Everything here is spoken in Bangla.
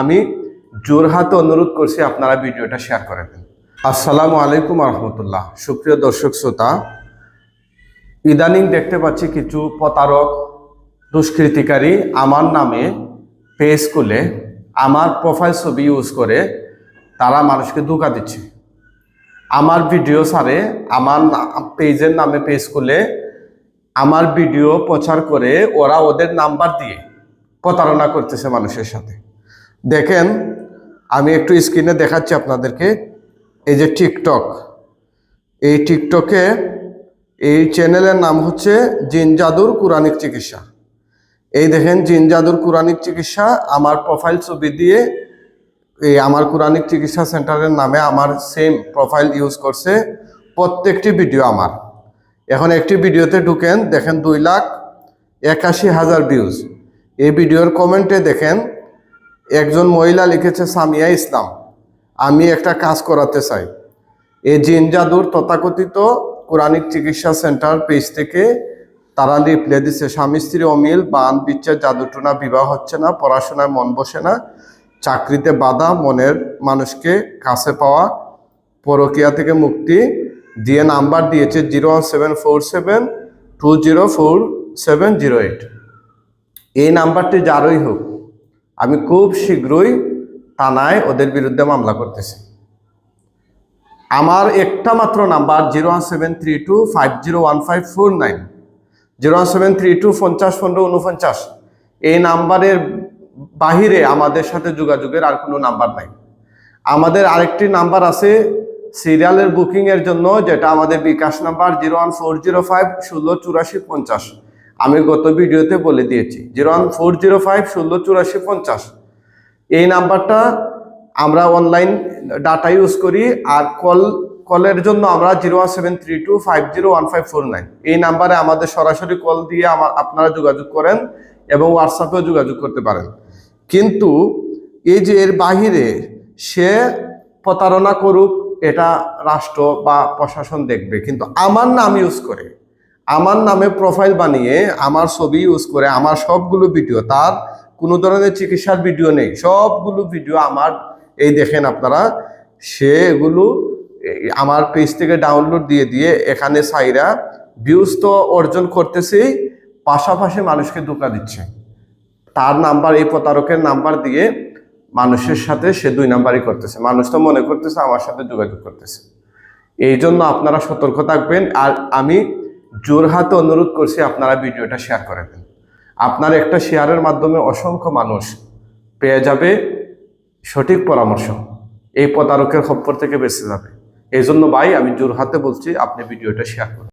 আমি জোরহাতে অনুরোধ করছি আপনারা ভিডিওটা শেয়ার করে দেন। আসসালামু আলাইকুম রহমতুল্লাহ। সুপ্রিয় দর্শক, শ্রোতা, ইদানিং দেখতে পাচ্ছি কিছু প্রতারক, দুষ্কৃতিকারী আমার নামে পেজ খুলে আমার প্রোফাইল ছবি ইউজ করে তারা মানুষকে ধোকা দিচ্ছে। আমার ভিডিও সারে আমার পেজের নামে পেজ খুলে আমার ভিডিও প্রচার করে ওরা ওদের নাম্বার দিয়ে প্রতারণা করতেছে মানুষের সাথে। দেখেন, আমি একটু স্ক্রিনে দেখাচ্ছি আপনাদেরকে। এই যে টিকটক এই টিকটকে এই চ্যানেলের নাম হচ্ছে জিন জাদুর কুরানিক চিকিৎসা। এই দেখেন, জিন জাদুর কুরানিক চিকিৎসা আমার প্রোফাইল ছবি দিয়ে এই আমার কুরানিক চিকিৎসা সেন্টারের নামে আমার সেম প্রোফাইল ইউজ করছে প্রত্যেকটি ভিডিও আমার। এখন একটি ভিডিওতে ঢুকেন, দেখেন দুই লাখ একাশি হাজার ভিউজ এই ভিডিওর কমেন্টে দেখেন একজন মহিলা লিখেছে, সামিয়া ইসলাম, আমি একটা কাজ করাতে চাই। এই জিন জাদুর তথাকথিত কোরআনিক চিকিৎসা সেন্টার পেজ থেকে তারা রিপ্লে দিচ্ছে স্বামী, স্ত্রী অমিল, বান, বিচ্ছেদ, জাদুটনা, বিবাহ হচ্ছে না, পড়াশোনায় মন বসে না, চাকরিতে বাধা, মনের মানুষকে কাছে পাওয়া, পরকিয়া থেকে মুক্তি, দিয়ে নাম্বার দিয়েছে zero one seven four seven two zero four seven zero eight. এই নাম্বারটি যারই হোক আমি খুব শীঘ্রই থানায় ওদের বিরুদ্ধে মামলা করতেছি। আমার একটা মাত্র number zero one seven three two five zero one five four nine. Zero one seven three two পঞ্চাশ পনেরো উনপঞ্চাশ এই নাম্বারের বাহিরে আমাদের সাথে যোগাযোগের আর কোনো নাম্বার নাই। আমাদের আরেকটি নাম্বার আছে সিরিয়ালের বুকিংয়ের জন্য, যেটা আমাদের bKash number zero one four zero five ষোলো চুরাশি পঞ্চাশ। আমি গত ভিডিওতে বলে দিয়েছি, zero one four zero five ষোলো চুরাশি পঞ্চাশ। এই নাম্বারটা আমরা অনলাইন ডাটা ইউজ করি আর কল কলের জন্য আমরা zero one seven three two five zero one five four nine. এই নাম্বারে আমাদের সরাসরি কল দিয়ে আমার, আপনারা যোগাযোগ করেন এবং হোয়াটসঅ্যাপেও যোগাযোগ করতে পারেন। কিন্তু এই যে এর বাহিরে সে প্রতারণা করুক, এটা রাষ্ট্র বা প্রশাসন দেখবে। কিন্তু আমার নাম ইউজ করে আমার নামে প্রোফাইল বানিয়ে আমার ছবি ইউজ করে আমার সবগুলো ভিডিও তার কোনো ধরনের চিকিৎসার ভিডিও নেই। সবগুলো ভিডিও আমার, এই দেখেন আপনারা, সে এগুলো আমার পেজ থেকে ডাউনলোড দিয়ে দিয়ে এখানে সাইরা ভিউজ তো অর্জন করতেছেই পাশাপাশি মানুষকে ধোকা দিচ্ছে। তার নাম্বার এই প্রতারকের নাম্বার দিয়ে মানুষের সাথে সে দুই নাম্বারই করতেছে। মানুষ তো মনে করতেছে, আমার সাথে যোগাযোগ করতেছে। এই জন্য আপনারা সতর্ক থাকবেন। আর আমি জোরহাতে অনুরোধ করছি আপনারা ভিডিওটা শেয়ার করে দেন। আপনার একটা শেয়ারের মাধ্যমে অসংখ্য মানুষ পেয়ে যাবে সঠিক পরামর্শ। এই প্রতারকের খপ্পর থেকে বেঁচে যাবে। এই জন্য ভাই, আমি জোরহাতে বলছি, আপনি ভিডিওটা শেয়ার করুন।